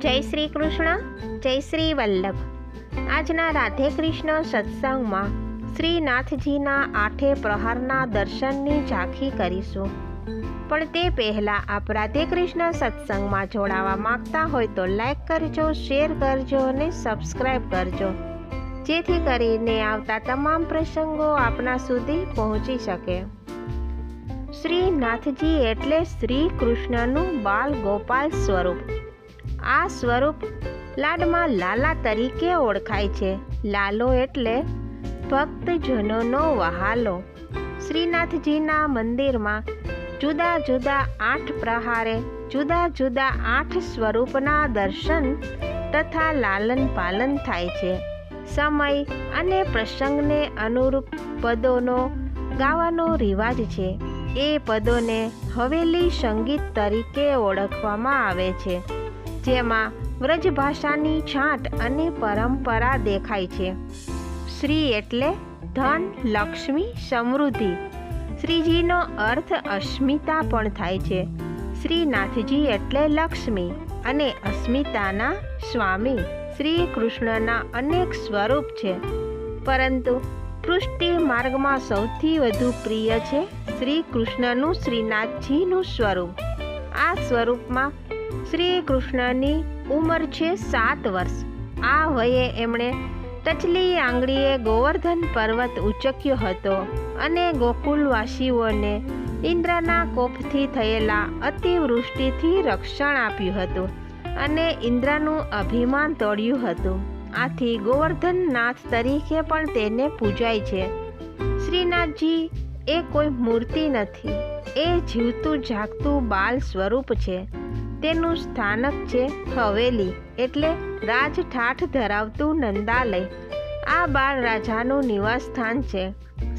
જય શ્રી કૃષ્ણ, જય શ્રી વલ્લભ. આજના રાધે કૃષ્ણ સત્સંગમાં શ્રીનાથજીના આઠે પ્રહારના દર્શનની ઝાંખી કરીશું. પણ તે પહેલાં આપ રાધે કૃષ્ણ સત્સંગમાં જોડાવા માંગતા હોય તો લાઈક કરજો, શેર કરજો અને સબસ્ક્રાઈબ કરજો. જેથી કરીને આવતા તમામ પ્રસંગો આપના સુધી પહોંચી શકે. શ્રીનાથજી એટલે શ્રી કૃષ્ણનું બાલ ગોપાલ સ્વરૂપ. આ સ્વરૂપ લાડમાં લાલા તરીકે ઓળખાય છે. લાલો એટલે ભક્તજનોનો વહાલો. શ્રીનાથજીના મંદિરમાં જુદા જુદા આઠ પ્રહારે, જુદા જુદા આઠ સ્વરૂપના દર્શન તથા લાલન પાલન થાય છે. સમય અને પ્રસંગને અનુરૂપ પદોનો ગાવાનો રિવાજ છે. એ પદોને હવેલી સંગીત તરીકે ઓળખવામાં આવે છે. જેમાં વ્રજભાષાની છાંટ અને પરંપરા દેખાય છે. શ્રી એટલે ધન, લક્ષ્મી, સમૃદ્ધિ. શ્રીજીનો અર્થ અસ્મિતા પણ થાય છે. શ્રીનાથજી એટલે લક્ષ્મી અને અસ્મિતાના સ્વામી. શ્રી કૃષ્ણના અનેક સ્વરૂપ છે. પરંતુ પૃષ્ટિ માર્ગમાં સૌથી વધુ પ્રિય છે શ્રી કૃષ્ણનું શ્રીનાથજીનું સ્વરૂપ. આ સ્વરૂપમાં શ્રી કૃષ્ણની ઉંમર છે સાત વર્ષ. આ વયે એમણે ટચલી આંગળીએ ગોવર્ધન પર્વત ઉચક્યો હતો અને ગોકુલવાસીઓને ઇન્દ્રના કોપથી થયેલા અતિવૃષ્ટિથી રક્ષણ આપ્યું હતું અને ઇન્દ્રનું અભિમાન તોડ્યું હતું. આથી ગોવર્ધનનાથ તરીકે પણ તેને પૂજાય છે. શ્રીનાથજી, એ કોઈ મૂર્તિ નથી. એ જીવતું જાગતું બાલ સ્વરૂપ છે. તેનું સ્થાનક છે હવેલી, એટલે રાજઠાઠ ધરાવતું નંદાલય. આ બાળ રાજાનું નિવાસ સ્થાન છે.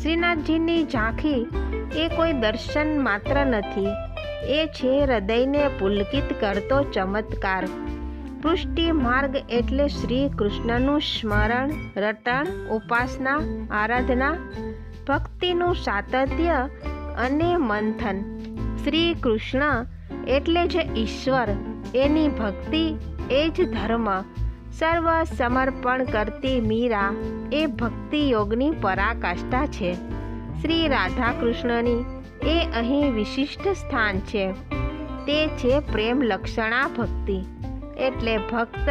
શ્રીનાથજીની ઝાંખી એ કોઈ દર્શન માત્ર નથી. એ છે હૃદયને પુલકિત કરતો ચમત્કાર. પૃષ્ટિ માર્ગ એટલે શ્રી કૃષ્ણનું સ્મરણ, રટણ, ઉપાસના, આરાધના, ભક્તિનું સાતત્ય અને મંથન. શ્રી કૃષ્ણ એટલે જ ઈશ્વર એની ભક્તિ એ જ ધર્મ. સર્વ સમર્પણ કરતી મીરા એ ભક્તિ યોગની પરાકાષ્ઠા છે. શ્રી રાધા કૃષ્ણની એ અહીં વિશિષ્ટ સ્થાન છે. તે છે પ્રેમ લક્ષણા ભક્તિ. એટલે ભક્ત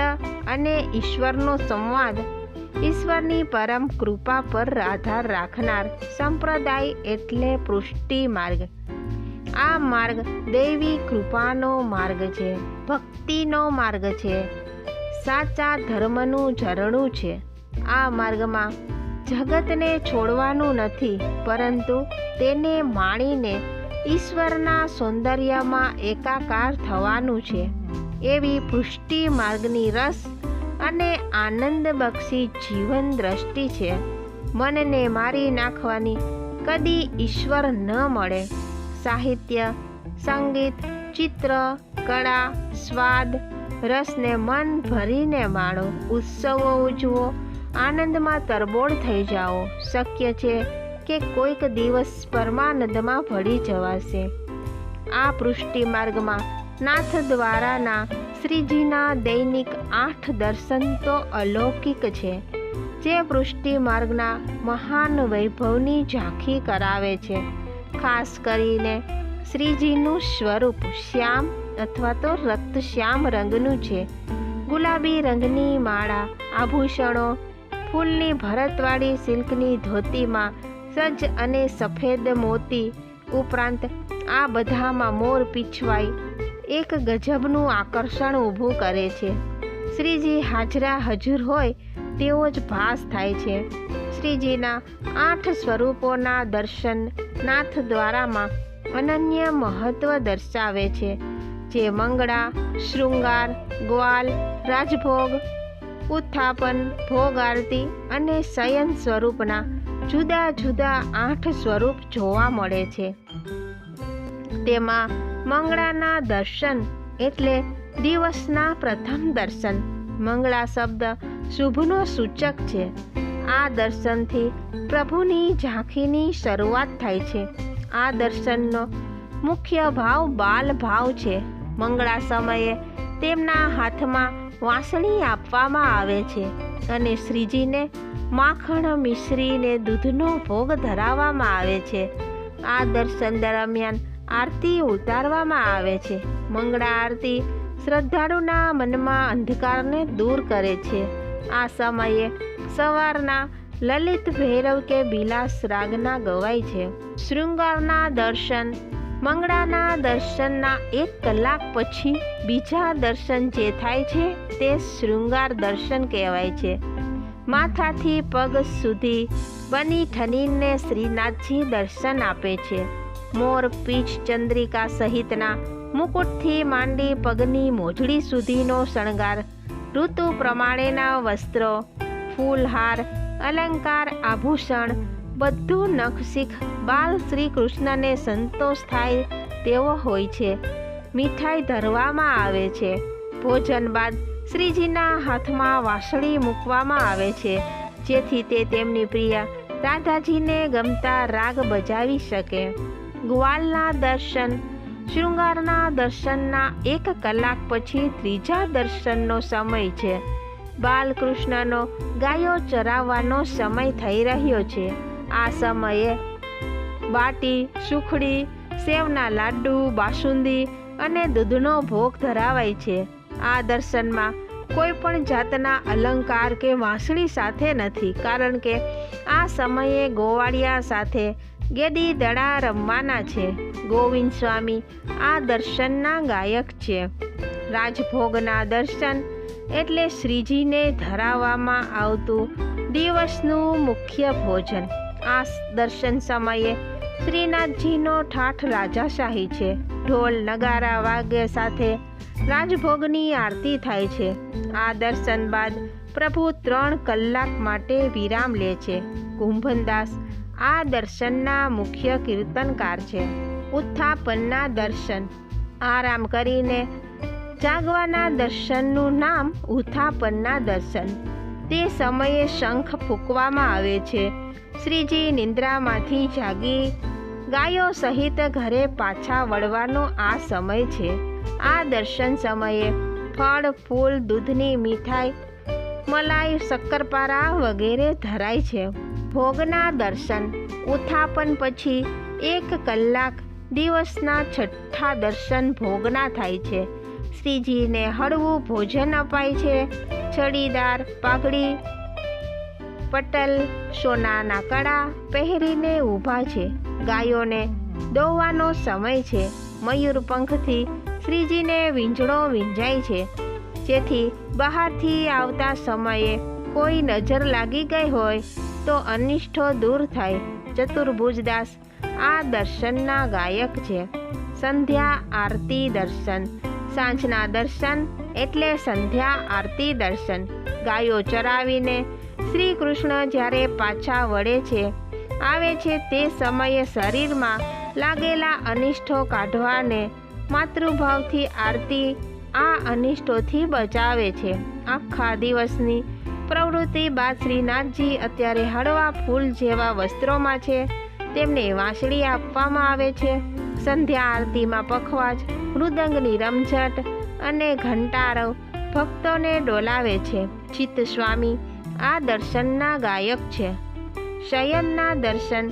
અને ઈશ્વરનો સંવાદ, ઈશ્વરની પરમ કૃપા પર આધાર રાખનાર સંપ્રદાય એટલે પૃષ્ટિ માર્ગ. આ માર્ગ દૈવી કૃપાનો માર્ગ છે, ભક્તિનો માર્ગ છે. સાચા ધર્મનું ઝરણું છે. આ માર્ગમાં જગતને છોડવાનું નથી, પરંતુ તેને માણીને ઈશ્વરના સૌંદર્યમાં એકાકાર થવાનું છે. એવી પુષ્ટિ માર્ગની રસ અને આનંદ બક્ષી જીવન દ્રષ્ટિ છે. મનને મારી નાખવાની કદી ઈશ્વર ન મળે. સાહિત્ય, સંગીત, ચિત્ર, કળા, સ્વાદ, રસને મન ભરીને માણો. ઉત્સવો ઉજવો, આનંદમાં તરબોળ થઈ જાઓ. શક્ય છે કે કોઈક દિવસ પરમાનંદમાં ભળી જવાશે. આ પૃષ્ટિ માર્ગમાં નાથ દ્વારાના શ્રીજીના દૈનિક આઠ દર્શન તો અલૌકિક છે, જે પૃષ્ટિ માર્ગના મહાન વૈભવની ઝાંખી કરાવે છે. ખાસ કરીને શ્રીજીનું સ્વરૂપ શ્યામ અથવા તો રક્ત શ્યામ રંગનું છે. ગુલાબી રંગની માળા, આભૂષણો, ફૂલની ભરતવાળી સિલ્કની ધોતીમાં સજ્જ અને સફેદ મોતી ઉપરાંત આ બધામાં મોર પીછવાઈ એક ગજબનું આકર્ષણ ઊભું કરે છે. શ્રીજી હાજરા હજુર હોય તેવો જ ભાસ થાય છે. શ્રીજીના આઠ સ્વરૂપોના દર્શન નાથ દ્વારામાં અનન્ય મહત્વ દર્શાવે છે. જે મંગળા, શૃંગાર, ગ્વાલ, રાજભોગ, ઉત્થાપન, ભોગ આરતી અને શયન સ્વરૂપના જુદા જુદા આઠ સ્વરૂપ જોવા મળે છે. તેમાં મંગળાના દર્શન એટલે દિવસના પ્રથમ દર્શન. મંગળા શબ્દ શુભનો સૂચક છે. આ દર્શનથી પ્રભુની ઝાંખીની શરૂઆત થાય છે. આ દર્શનનો મુખ્ય ભાવ બાલ ભાવ છે. મંગળા સમયે તેમના હાથમાં વાંસળી આપવામાં આવે છે અને શ્રીજીને માખણ મિશ્રીને દૂધનો ભોગ ધરાવવામાં આવે છે. આ દર્શન દરમિયાન આરતી ઉતારવામાં આવે છે. મંગળા આરતી શ્રદ્ધાળુના મનમાં અંધકારને દૂર કરે છે. આ સમયે સવારના લલિત ભૈરવ કે બિલાસ રાગના ગવાય છે. શૃંગારના દર્શન, મંગળાના દર્શનના એક કલાક પછી બીજા દર્શન જે થાય છે તે શૃંગાર દર્શન કહેવાય છે. માથાથી પગ સુધી બની ઠનીને શ્રીનાથજી દર્શન આપે છે. મોર પીછ ચંદ્રિકા સહિતના મુકુટથી માંડી પગની મોજડી સુધીનો શણગાર ઋતુ પ્રમાણેના વસ્ત્રો, ફૂલહાર, અલંકાર, આભૂષણ, બધું નખશીખ બાલ શ્રી કૃષ્ણને સંતોષ થાય તેવો હોય છે. મીઠાઈ ધરવામાં આવે છે. ભોજન બાદ શ્રીજીના હાથમાં વાસળી મૂકવામાં આવે છે. જેથી તે તેમની પ્રિય રાધાજીને ગમતા રાગ બજાવી શકે. ગ્વાલના દર્શન શૃંગારના દર્શનના એક કલાક પછી ત્રીજા દર્શનનો સમય છે. બાલકૃષ્ણનો ગાયો ચરાવવાનો સમય થઈ રહ્યો છે. આ સમયે બાટી, સુખડી, સેવના લાડુ, બાસુંદી અને દૂધનો ભોગ ધરાવાય છે. આ દર્શનમાં કોઈ પણ જાતના અલંકાર કે વાંસળી સાથે નથી, કારણ કે આ સમયે ગોવાળિયા સાથે ગેડી દડા રમવાના છે. ગોવિંદ સ્વામી આ દર્શનના ગાયક છે. રાજભોગના દર્શન એટલે શ્રીજીને ધરાવવામાં આવતું દિવસનું મુખ્ય ભોજન. આ દર્શન સમયે શ્રીનાથજીનો ઠાઠ રાજાશાહી છે. ઢોલ નગારા વાગે સાથે રાજભોગની આરતી થાય છે. આ દર્શન બાદ પ્રભુ ત્રણ કલાક માટે વિરામ લે છે. કુંભનદાસ આ દર્શનના મુખ્ય કીર્તનકાર છે ઉત્થાપનના દર્શન. આરામ કરીને જાગવાના દર્શનનું નામ ઉત્થાપનના દર્શન. તે સમયે શંખ ફૂંકવામાં આવે છે. શ્રીજી નિંદ્રામાંથી જાગી ગાયો સહિત ઘરે પાછા વળવાનો આ સમય છે. આ દર્શન સમયે ફળ, ફૂલ, દૂધની મીઠાઈ, મલાઈ, શક્કરપારા વગેરે ધરાય છે. ભોગના દર્શન, ઉત્થાપન પછી એક કલાક દિવસના છઠ્ઠા દર્શન ભોગના થાય છે. શ્રીજીને હળવું ભોજન અપાય છે. છડીદાર પાઘડી, પટલ, સોનાના કડા પહેરીને ઊભા છે. ગાયોને દોવાનો સમય છે. મયુર પંખથી શ્રીજીને વીંજણો વીંજાય છે. જેથી બહારથી આવતા સમયે કોઈ નજર લાગી ગઈ હોય તો અનિષ્ઠો દૂર થાય. ચતુર્ભુજદાસ, આ દર્શનના ગાયક છે. સંધ્યા આરતી દર્શન. સાંજના દર્શન એટલે સંધ્યા આરતી દર્શન. ગાયો ચરાવીને શ્રી કૃષ્ણ જ્યારે પાછા વળે છે, આવે છે તે સમયે શરીરમાં લાગેલા અનિષ્ઠો કાઢવાને માતૃભાવથી આરતી આ અનિષ્ટોથી બચાવે છે. આખા દિવસની પ્રવૃત્તિ બાદ શ્રીનાથજી અત્યારે હળવા ફૂલ જેવા વસ્ત્રોમાં છે. તેમને વાંસળી આપવામાં આવે છે. સંધ્યા આરતીમાં પખવાજ, મૃદંગની રમઝટ અને ઘંટારવ ભક્તોને ડોલાવે છે. ચિત્ત સ્વામી, આ દર્શનના ગાયક છે. શયનના દર્શન,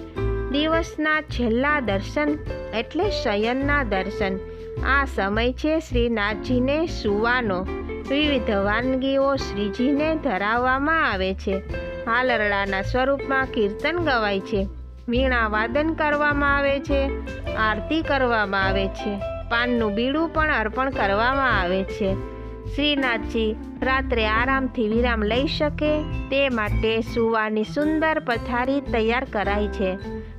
દિવસના છેલ્લા દર્શન એટલે શયનના દર્શન. આ સમય છે શ્રીનાથજીને સુવાનો. વિવિધ વાનગીઓ શ્રીજીને ધરાવવામાં આવે છે. હાલરડાના સ્વરૂપમાં કીર્તન ગવાય છે. વીણા વાદન કરવામાં આવે છે. આરતી કરવામાં આવે છે. પાનનું બીડું પણ અર્પણ કરવામાં આવે છે. શ્રીનાથજી રાત્રે આરામથી વિરામ લઈ શકે તે માટે સુવાની સુંદર પથારી તૈયાર કરાય છે.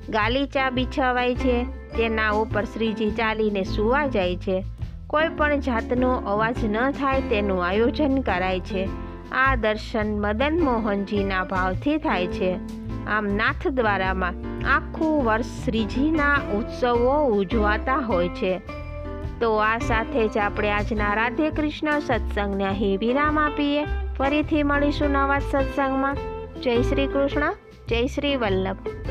ગાલીચા બિછાવાય છે. તેના ઉપર શ્રીજી ચાલીને સુવા જાય છે. કોઈ પણ જાતનો અવાજ ન થાય તેનું આયોજન કરાય છે. આ દર્શન મદન મોહનજીના ભાવથી થાય છે. આમ નાથ દ્વારામાં આખું વર્ષ શ્રીજીના ઉત્સવો ઉજવાતા હોય છે. તો આ સાથે જ આપણે આજના રાધે કૃષ્ણ સત્સંગને અહીં વિરામ આપીએ. ફરીથી મળીશું નવા સત્સંગમાં. જય શ્રી કૃષ્ણ, જય શ્રી વલ્લભ.